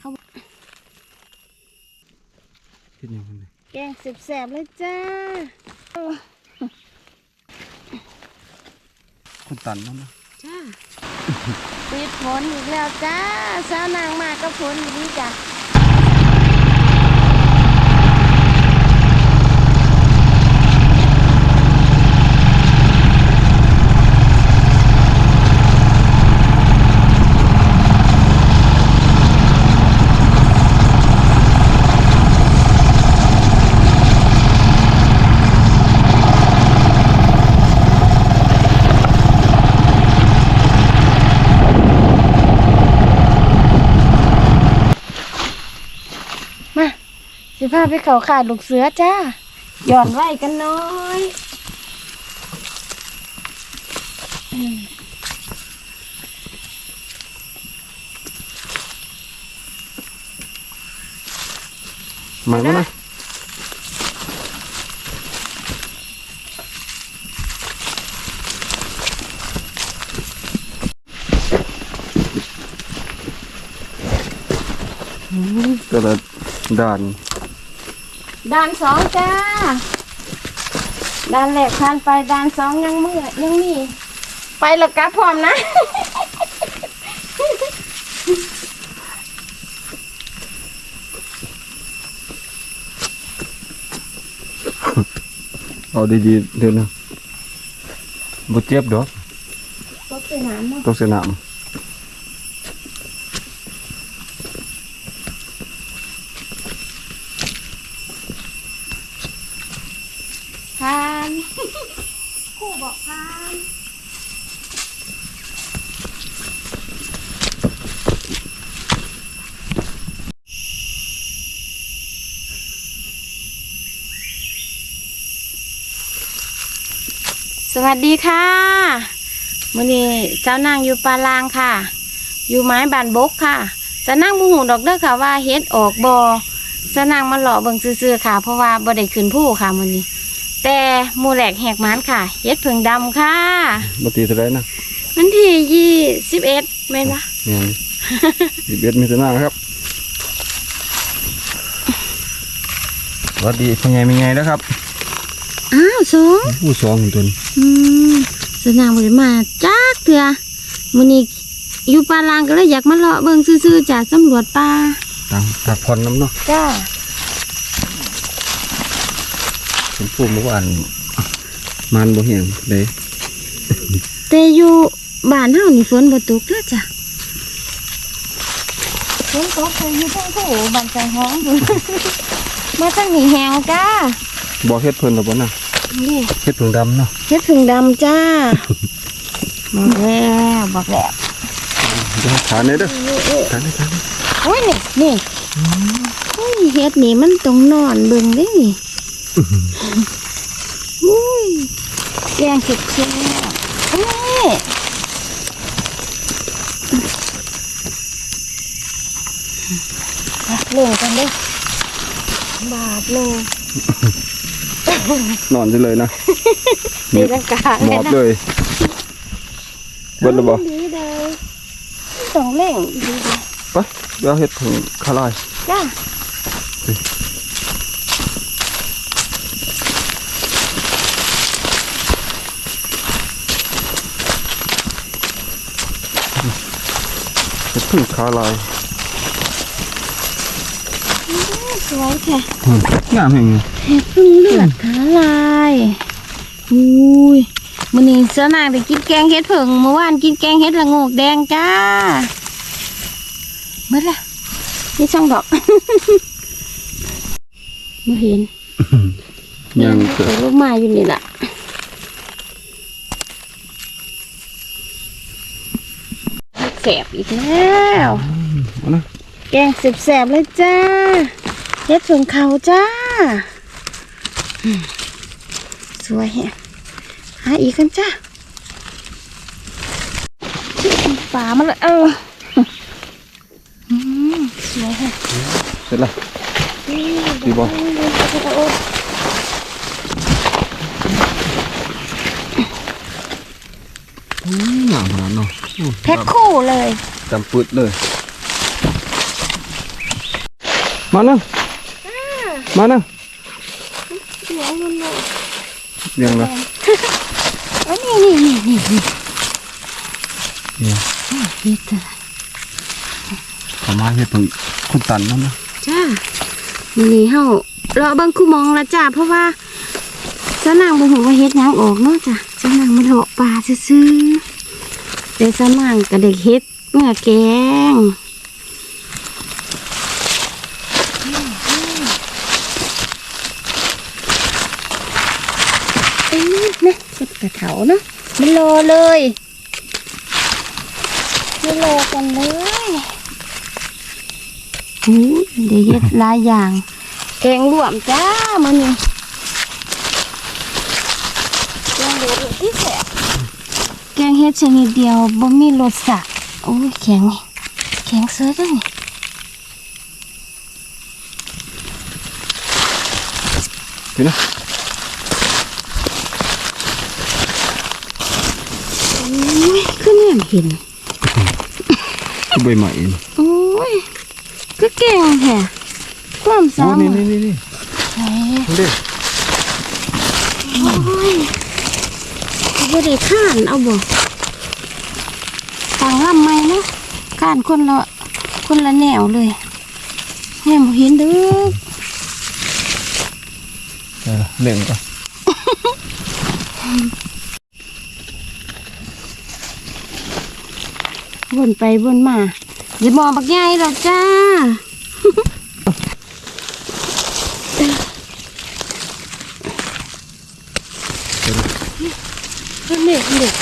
เขาคิดยังไงแกงสิบแสบเลยจ้า คนตันนั่นนะจ้าปิดฝนอีกแล้วจ้าสาวนางมากก็ฝนอยู่นี่จ้ะ สิพาไปเขาขาดลูกเสือจ้าหย่อนไว้กันน้อยหมายมั้ยนะก็ละด่าน ด่านสองจ้าด่านแรกผ่านไปด่านสองยังมือยังมี ไปแล้วกลับพร้อมนะเอาดีๆเดี๋ยวนะบ่เจ็บดอกรถไปน้ำเนาะตกสนาม ผ่าน ครู่บอกผ่านสวัสดีค่ะมื่อนี้เจ้านางอยู่ปาลางค่ะ อยู่ไม้บานบกค่ะจะนั่งบูหูดอกเด้อค่ะว่าเฮ็ดออกบอจะนั่งมาหล่อเบิ่งซื่อๆค่ะ เพราะว่าบ่ได้ขึ้นผู้ค่ะมื่อนี้ แต่หมูแหลกแหกหมันค่ะเฮ็ดเพิ่งดำค่ะบ่ตีเท่าไรนะวันที่ยี่สิบเอ็ดแม่นปะนี่สิบเอ็ดมิถุนายนครับสวัสดีพ่อใหญ่มีไงนะครับ อ้าวสองผู้สองของตนอืมสนางบริมาจักเถื่อมื่อนี้อยู่ปาลางก็เลยอยากมาเลาะเบิ่งซื่อๆจากสำรวจป่าต่างผักผ่อนน้ำเนาะจ้า ผมพูดเมื่อวานมันบ่เหี่ยงเด้แต่อยู่บ้านเฮานี่ฝนบ่ตกเด้อจ้ะฝนตกแต่อยู่ทางผู้บ้านใจห้องมาทางนี้แหงจ้าบ่เฮ็ดเพิ่นหรอกบ่นะนี่เฮ็ดเพิ่งดำเนาะเฮ็ดผึ่งดำจ้าบอกแล้วบอกแล้วเดี๋ยวทานเลยเด้อทานเลยทานเลยโอ้ยนี่นี่โอ้ยเฮ็ดนี่มันต้องนอนเบิ่งเด้นี่ อุ้ยแกงเผ็ดแซ่บนี่อะเล่นกันเด้บาทหนึ่งนอนได้เลยนะตีลังกาหมอบนะเลยเบิดแล้วบ่ดีเลยต้องเล่งดีเลยไปเดี๋ยวเฮ็ดเพิ่งคาลายจ้า เฮ็ดเพิ่งคาลายสวยแค่อืมงามแห่งนี้เห็ดพึ่งเลือดขาลายอุ้ยมื้อนี้เสนางได้กินแกงเห็ดผึ่งเมื่อวานกินแกงเห็ดละโงกแดงจ้าเมื่อละนี่ช่องดอกมาเห็นยังเกิดลูกไม้อยู่นี่ล่ะ แสบอีกแล้วเอานะแกงสิบแสบเลยจ้าเฮ็ดผึ่งเขาจ้าอืมสวยแฮะหาอีกกันจ้าฝามันเลยเอออืมสวยแฮะเสร็จแล้วดีบ่โอ้อืมงามขนาดเนาะ แพ็คคู่เลยจำปึดเลย มานั่งมานั่งเสียงมันเลยเรียงละเอ้ยนี่นี่นี่นี่นี่เนี่ยเฮ็ดอะไรขอมาเฮ็ดเพิ่งคนตันนั่นนะจ้ามื้อนี้เฮาเลาะเบิ่งคู่มองละจ้าเพราะว่าเจ้านางบ่ฮู้ว่าเฮ็ดหยังออกเนาะจ้ะเจ้านางมาเลาะป่าซื่อๆ แต่เจ้านางก็ได้เฮ็ดเมื่อแกงเอ้ยนะเฮ็ดกระเถาเนาะมันรอเลยไม่รอกันเลยโอ้ยได้เฮ็ดหลายอย่างแกงรวมจ้ามันนี่แกงรวมที่แสบแกงเฮ็ดชนิดเดียวบ่มีรสชาติโอ้ยแข็งแข็งเสือจังนี่เห็นนะโอ้ยคือเนี่ยเห็นคือใบใหม่นี่โอ้ยก็เก่งแท้ความโอ้สามารนี่ถนี่นี่นี่แท้นี่เด้โอ้ย บ่ได้ข้านเอาบ่ต่างลำไหมเนาะข้านคนละคนละแนวเลยแม่บ่เห็นเด้อเออเล่งก็วนไปวนมาอย่ามองบักใหญ่หรอกจ้า เพิ่นเด็กเด็ก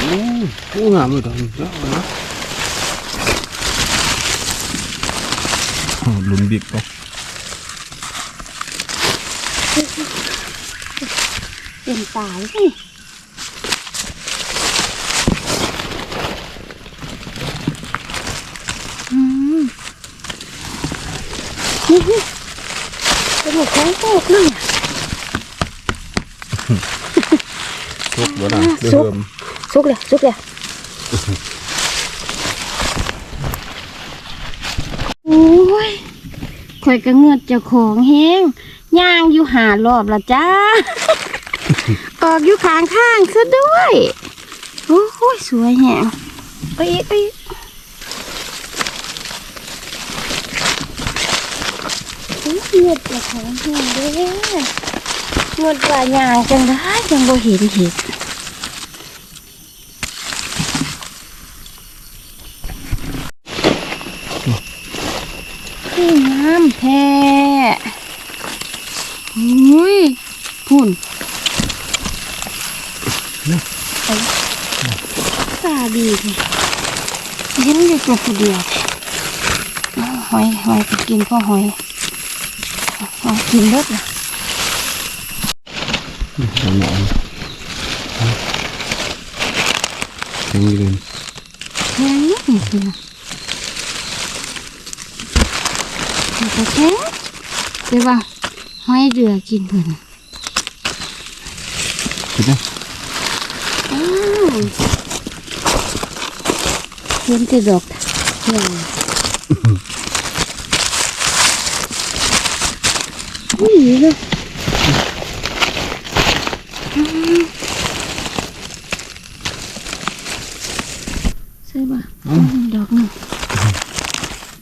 โอ้โอ้งามเลยตอนนี้นะโอ้หลุมดิบก็เป็นตายสิอืมนี่นี่เป็นหัวแข้งโตกเล ยอะทุกบ่นะเดิสุกมสุกเลยสุกเลยโอ้ยข่อยก็เงือดเจ้าของเฮงย่างอยู่หารอบละจ้า ออกอยู่ข้างข้างซะด้วยโอ้ยสวยแฮงไปอีกไปอีกโอ้ยเงือดเจ้าของเฮงเด้ เงือดว่ายางจังได้จังบ่เห็นเห็ดคืองามแท้อุ้ยพุ่นตาดีเลยเห็นอยู่ตัวเดียวหอยหอยไปกินพ่อหอยเอากินเลิศละ หอมหอมแข็งเลยแข็งนี่คือมันก็แข็งเดี๋ยวว่าหอยเดือกินเพิ่น เห็นไหม อ้าวเห็นแต่ดอกเหี่ยวอุ้ยเลยอืมใช่ป่ะ ดอกหนึ่ง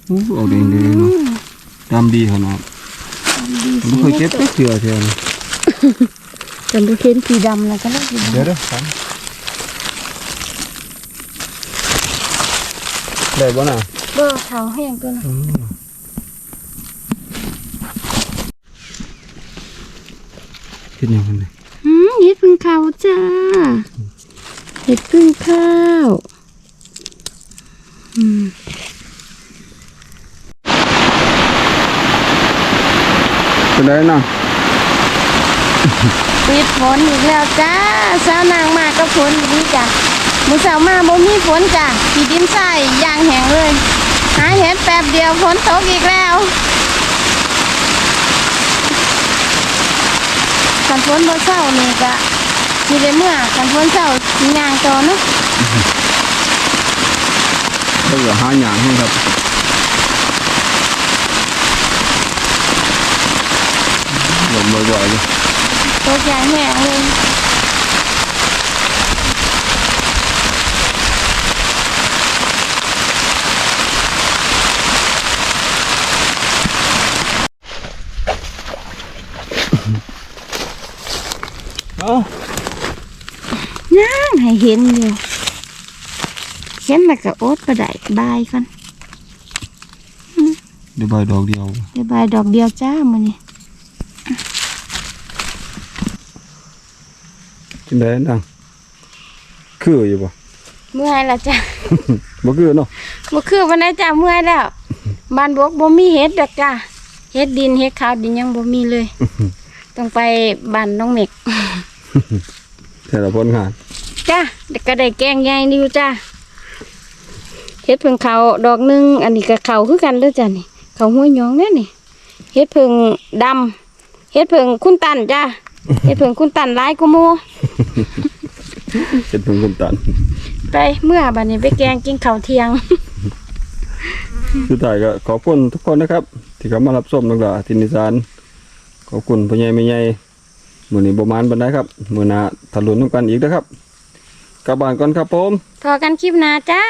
โอ้เอาแดงเลยเนาะดำดีขนาดดีผมไม่เคยเก็บสีแค่เสือเท่านี้จนดูเห็นสีดำแล้วก็เลยสีเดี๋ยวดำเด้อครับได้บ่น่ะเบอร์เขาให้ยังตัวนะคิดยังไงอืมเห็ดพึ่งข้าวจ้าเห็ดพึ่งข้าว อืมเป็นไรนะปิดฝนอีกแล้วจ้าสาวนางมาก็ฝนอีกนี่จ้ะมือสาวมาบ่มีฝนจ้ะที่ดินทรายางแห้งเลย หาเห็ดแป๊บเดียวฝนตกอีกแล้วกันฝนบ่เศร้านี่ก็สิได้เมื่อกันฝนเศร้าสิย่างต่อเนาะ bây giờ hai nhà không thật. Rồi mời gọi đi. Tốt dài mẹ luôn Nhá, hay hiện nhiều. ๆเลยตกอย่างแห้งเลยเอ้าย่างให้เห็นอยู่เห็นแล้วก็อดบ่ได้บายก่อนเดี๋ยวใบดอกเดียวเดี๋ยวบายดอกเดียวจ้ามื้อนี้จังได๋นางคืออยู่บ่เมื่อยแล้วจ้าบ่คือเนาะบ่คือวันไหนจ้าเมื่อยแล้วบ้านบกบ่มีเห็ดดอกจ้าเห็ดดินเห็ดขาวดินยังบ่มีเลยต้องไปบ้านน้องเมกแต่ละผลงานจ้าเด็กก็ได้แกงใหญ่นี่อยู่จ้า เห็ดเพิ่งเขาดอกหนึงอันนี้ก็เขาคือกันเด้อจ้านี่เขาห้วยหยองเด้อนี่เห็ดเพิ่งดำเห็ดเพิ่งคุณตันจ้าเห็ดเพิ่งคุณตันหลายกว่าหมู่เป็นผงกุมตันไปเมื่อบัดนี้ไปแกงกินข้าวเที่ยงสุดท้ายก็ขอบคุณทุกคนนะครับ ที่เข้ามารับชมนักดาทินิสานขอบคุณพ่อใหญ่แม่ใหญ่มื้อนี้บ่มานปานใดครับ มื้อหน้าทะลุนำกันอีกนะครับกลับบ้านก่อนครับผมพอกันคลิปหน้าจ้า